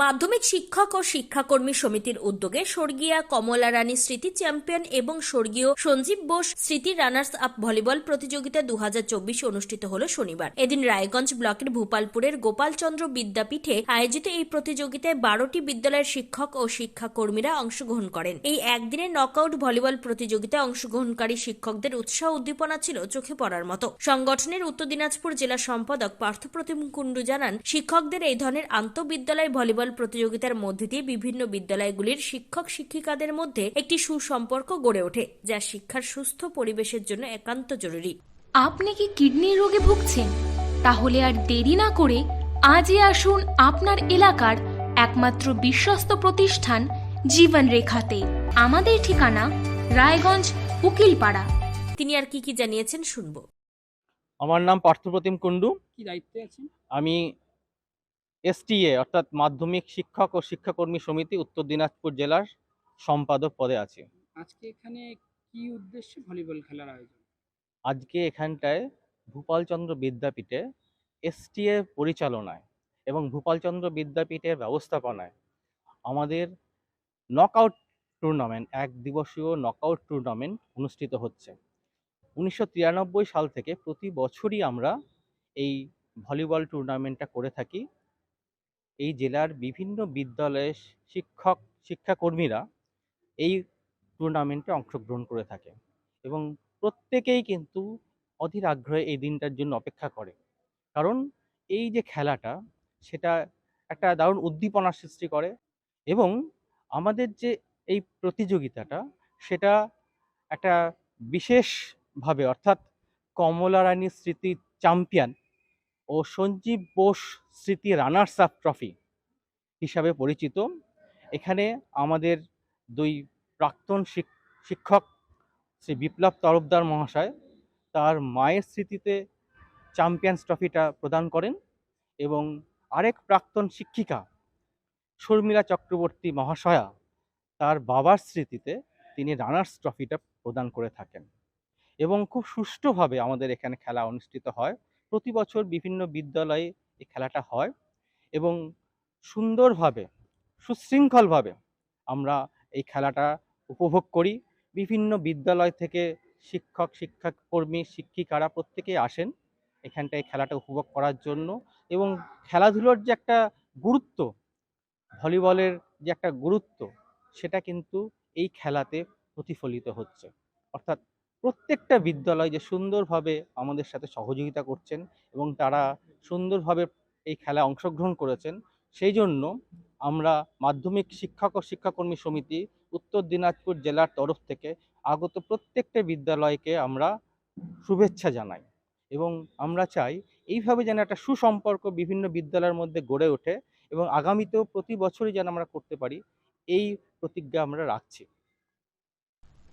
মাধ্যমিক শিক্ষক ও শিক্ষাকর্মী সমিতির উদ্যোগে স্বর্গীয়া কমলা রানী স্মৃতি চ্যাম্পিয়ন এবং স্বর্গীয় সঞ্জীব বোস স্মৃতি রানার্স আপ ভলিবল প্রতিযোগিতা দু হাজার চব্বিশ অনুষ্ঠিত হল শনিবার। এদিন রায়গঞ্জ ব্লকের ভূপালপুরের গোপালচন্দ্র বিদ্যাপীঠে আয়োজিত এই প্রতিযোগিতায় বারোটি বিদ্যালয়ের শিক্ষক ও শিক্ষাকর্মীরা অংশগ্রহণ করেন। এই একদিনের নকআউট ভলিবল প্রতিযোগিতায় অংশগ্রহণকারী শিক্ষকদের উৎসাহ উদ্দীপনা ছিল চোখে পড়ার মতো। সংগঠনের উত্তর দিনাজপুর জেলা সম্পাদক পার্থপ্রতিম কুণ্ডু জানান, শিক্ষকদের এই ধরনের আন্তঃবিদ্যালয় ভলিবল প্রতিযোগিতার মধ্যে দিয়ে বিভিন্ন বিদ্যালয়গুলির শিক্ষক শিক্ষিকাদের মধ্যে একটি সুসম্পর্ক গড়ে ওঠে যা শিক্ষার সুস্থ পরিবেশের জন্য একান্ত জরুরি। আপনি কি কিডনির রোগে ভুগছেন? তাহলে আর দেরি না করে আজই আসুন আপনার এলাকার একমাত্র বিশ্বস্ত প্রতিষ্ঠান জীবন রেখাতে। আমাদের ঠিকানা রায়গঞ্জ উকিলপাড়া। তিনি আর কি কি জানিয়েছেন শুনব। আমার নাম পার্থপ্রতিম কুণ্ডু। কি দায়িত্বে আছেন? আমি এসটিএ অর্থাৎ মাধ্যমিক শিক্ষক ও শিক্ষাকর্মী সমিতি উত্তর দিনাজপুর জেলার সম্পাদক পদে আছি। আজকে এখানে কি উদ্দেশ্যে ভলিবল খেলার আয়োজন? আজকে এখানটায় ভূপালচন্দ্র বিদ্যাপীঠে এসটিএ পরিচালনায় এবং ভূপালচন্দ্র বিদ্যাপীঠের ব্যবস্থাপনায় আমাদের নকআউট টুর্নামেন্ট এক দিবসীয় নকআউট টুর্নামেন্ট অনুষ্ঠিত হচ্ছে। উনিশশো তিরানব্বই সাল থেকে প্রতি বছরই আমরা এই ভলিবল টুর্নামেন্টটা করে থাকি। এই জেলার বিভিন্ন বিদ্যালয়ের শিক্ষক, শিক্ষাকর্মীরা এই টুর্নামেন্টে অংশগ্রহণ করে থাকে এবং প্রত্যেকেই কিন্তু অধীর আগ্রহে এই দিনটার জন্য অপেক্ষা করে। কারণ এই যে খেলাটা, সেটা একটা দারুণ উদ্দীপনার সৃষ্টি করে এবং আমাদের যে এই প্রতিযোগিতাটা, সেটা একটা বিশেষভাবে অর্থাৎ কমলা রানী স্মৃতি চ্যাম্পিয়ন ও সঞ্জীব বোস স্মৃতি রানার্স আপ ট্রফি হিসাবে পরিচিত। এখানে আমাদের দুই প্রাক্তন শিক- শিক্ষক শ্রী বিপ্লব তরফদার মহাশয় তার মায়ের স্মৃতিতে চ্যাম্পিয়ন্স ট্রফিটা প্রদান করেন এবং আরেক প্রাক্তন শিক্ষিকা শর্মিলা চক্রবর্তী মহাশয়া তার বাবার স্মৃতিতে তিনি রানার্স ট্রফিটা প্রদান করে থাকেন এবং খুব সুষ্ঠুভাবে আমাদের এখানে খেলা অনুষ্ঠিত হয়। প্রতি বছর বিভিন্ন বিদ্যালয়ে এই খেলাটা হয় এবং সুন্দরভাবে, সুশৃঙ্খলভাবে আমরা এই খেলাটা উপভোগ করি। বিভিন্ন বিদ্যালয় থেকে শিক্ষক শিক্ষাকর্মী শিক্ষিকারা প্রত্যেকেই আসেন এখানটায় খেলাটা উপভোগ করার জন্য এবং খেলাধুলোর যে একটা গুরুত্ব, ভলিবলের যে একটা গুরুত্ব, সেটা কিন্তু এই খেলাতে প্রতিফলিত হচ্ছে। অর্থাৎ প্রত্যেকটা বিদ্যালয় যে সুন্দরভাবে আমাদের সাথে সহযোগিতা করছেন এবং তারা সুন্দরভাবে এই খেলায় অংশগ্রহণ করেছেন, সেই জন্য আমরা মাধ্যমিক শিক্ষক ও শিক্ষাকর্মী সমিতি উত্তর দিনাজপুর জেলার তরফ থেকে আগত প্রত্যেকটা বিদ্যালয়কে আমরা শুভেচ্ছা জানাই এবং আমরা চাই এইভাবে যেন একটা সুসম্পর্ক বিভিন্ন বিদ্যালয়ের মধ্যে গড়ে ওঠে এবং আগামীতেও প্রতি বছরই যেন আমরা করতে পারি, এই প্রতিজ্ঞা আমরা রাখছি।